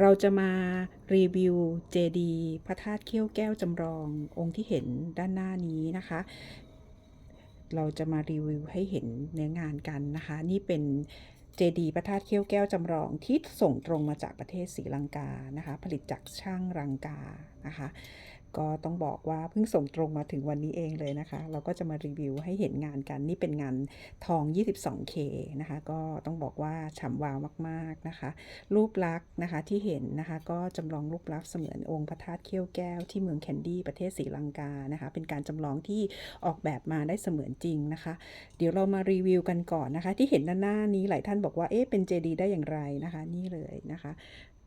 เราจะมารีวิวเจดีย์พระธาตุเขี้ยวแก้วจำลององค์ที่เห็นด้านหน้านี้นะคะ เราจะมารีวิวให้เห็นเนื้องานกันนะคะ นี่เป็นเจดีย์พระธาตุเขี้ยวแก้วจำลองที่ส่งตรงมาจากประเทศศรีลังกานะคะ ผลิตจากช่างรังกานะคะ ก็ต้องบอกว่าเพิ่งส่งตรงมาถึงวันนี้เองเลยนะคะ เราก็จะมารีวิวให้เห็นงานกัน นี่เป็นงานทอง 22K นะคะ ก็ต้องบอกว่าฉ่ำวาวมากๆนะคะ รูปลักษณ์นะคะที่เห็นนะคะ ก็จำลองรูปลักษณ์เสมือนองค์พระธาตุเขี้ยวแก้วที่เมืองแคนดี้ประเทศศรีลังกานะคะ เป็นการจำลองที่ออกแบบมาได้เสมือนจริงนะคะ เดี๋ยวเรามารีวิวกันก่อนนะคะ ที่เห็นด้านหน้านี้หลายท่านบอกว่าเอ๊ะเป็นเจดีย์ได้อย่างไรนะคะ นี่เลยนะคะ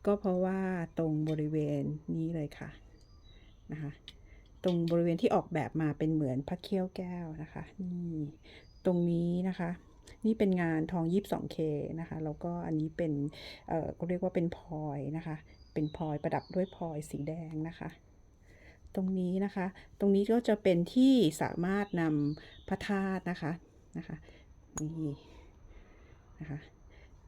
ก็เพราะว่าตรงบริเวณนี้เลยค่ะ นะคะ ตรงบริเวณที่ออกแบบมาเป็นเหมือนพระเขี้ยวแก้วนะคะนี่ตรงนี้นะคะ นี่เป็นงานทอง 22K นะคะแล้วก็อันนี้เป็นเอ่อก็เรียกว่าเป็นพลอยนะคะ เป็นพลอยประดับด้วยพลอยสีแดงนะคะตรงนี้นะคะ ตรงนี้ก็จะเป็นที่สามารถนำพระธาตุนะคะ นะคะนี่นะคะ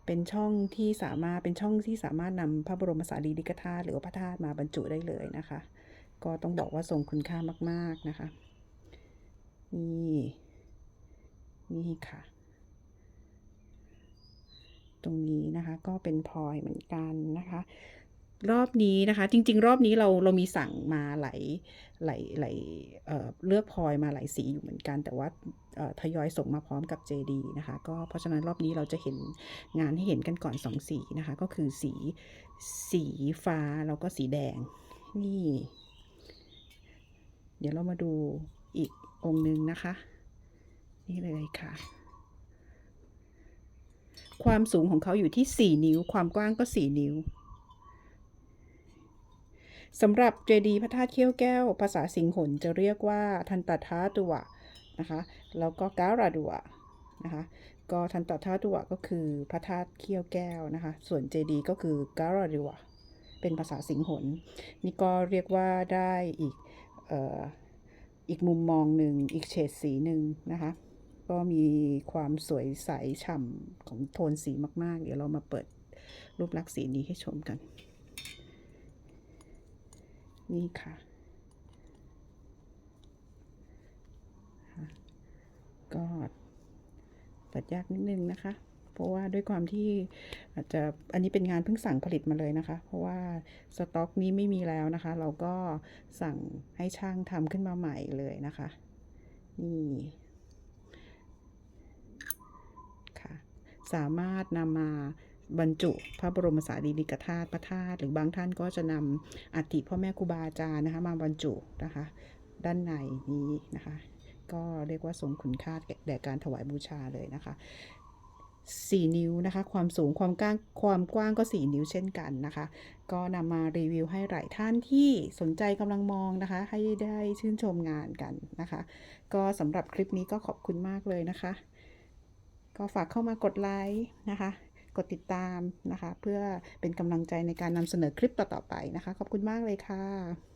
เป็นช่องที่สามารถ เป็นช่องที่สามารถนำพระบรมสารีริกธาตุหรือพระธาตุมาบรรจุได้เลยนะคะ ก็ต้องบอกว่าทรงคุณค่ามาก ๆ นะคะ นี่ นี่ค่ะ ตรงนี้นะคะก็เป็นพลอยเหมือนกันนะคะ รอบนี้นะคะ จริง ๆ รอบนี้เราเรามีสั่งมาหลายหลายหลายเเลือกพลอยมาหลายสีอยู่เหมือนกัน แต่ว่าทยอยส่งมาพร้อมกับ JD นะคะ ก็เพราะฉะนั้นรอบนี้เราจะเห็นงานให้เห็นกันก่อนสองสีนะคะ ก็คือสีสีฟ้าแล้วก็สีแดงนี่ เดี๋ยวเรามาดูอีกองค์หนึ่งนะคะ นี่เลยค่ะ ความสูงของเขาอยู่ที่ 4 นิ้ว ความกว้างก็ 4 นิ้วสำหรับเจดีพระธาตุเขี้ยวแก้ว ภาษาสิงหนจะเรียกว่าทันตทาตุวะนะคะ แล้วก็การาดุวะนะคะ ก็ทันตทาตุวะก็คือพระธาตุเขี้ยวแก้วนะคะ ส่วนเจดีก็คือการาดุวะเป็นภาษาสิงหนนี่ก็เรียกว่าได้อีก อีกมุมมองหนึ่งอีกเฉดสีหนึ่งนะคะ ก็มีความสวยใสฉ่ำของโทนสีมาก ๆ เดี๋ยวเรามาเปิดรูปลักษณ์สีนี้ให้ชมกัน นี่ค่ะค่ะก็เปิดยากนิดนึงนะคะ เพราะว่าด้วยความที่อาจจะอันนี้เป็นงานเพิ่งสั่งผลิตมาเลยนะคะ เพราะว่าสต็อกนี้ไม่มีแล้วนะคะ เราก็สั่งให้ช่างทำขึ้นมาใหม่เลยนะคะ นี่ค่ะสามารถนำมาบรรจุพระบรมสารีริกธาตุพระธาตุหรือบางท่านก็จะนำอัฐิพ่อแม่ครูบาอาจารย์นะคะ มาบรรจุนะคะ ด้านในนี้นะคะ ก็เรียกว่าสมคุณค่าแด่การถวายบูชาเลยนะคะ 4 นิ้วนะคะ ความสูงความกว้างความกว้างก็ 4 นิ้วเช่นกันนะคะ ก็นำมารีวิวให้หลายท่านที่สนใจกำลังมองนะคะ ให้ได้ชื่นชมงานกันนะคะ ก็สำหรับคลิปนี้ก็ขอบคุณมากเลยนะคะ ก็ฝากเข้ามากดไลค์นะคะ กดติดตามนะคะ เพื่อเป็นกำลังใจในการนำเสนอคลิปต่อๆไปนะคะ ขอบคุณมากเลยค่ะ